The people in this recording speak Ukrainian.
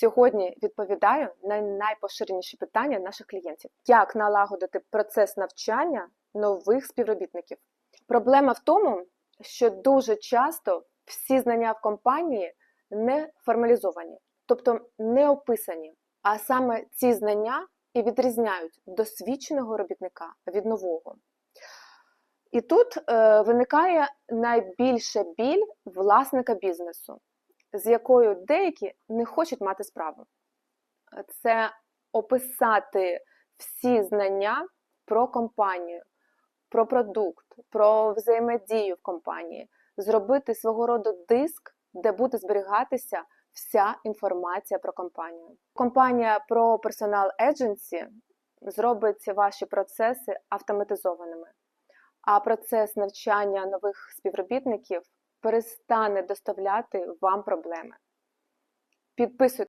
Сьогодні відповідаю на найпоширеніші питання наших клієнтів: як налагодити процес навчання нових співробітників. Проблема в тому, що дуже часто всі знання в компанії не формалізовані, тобто не описані. А саме ці знання і відрізняють досвідченого робітника від нового. І тут е, виникає найбільша біль власника бізнесу, з якою деякі не хочуть мати справу. Це описати всі знання про компанію, про продукт, про взаємодію в компанії, зробити свого роду диск, де буде зберігатися вся інформація про компанію. Компанія про Personal Agency зробить ваші процеси автоматизованими, а процес навчання нових співробітників перестане доставляти вам проблеми. Підписуйтесь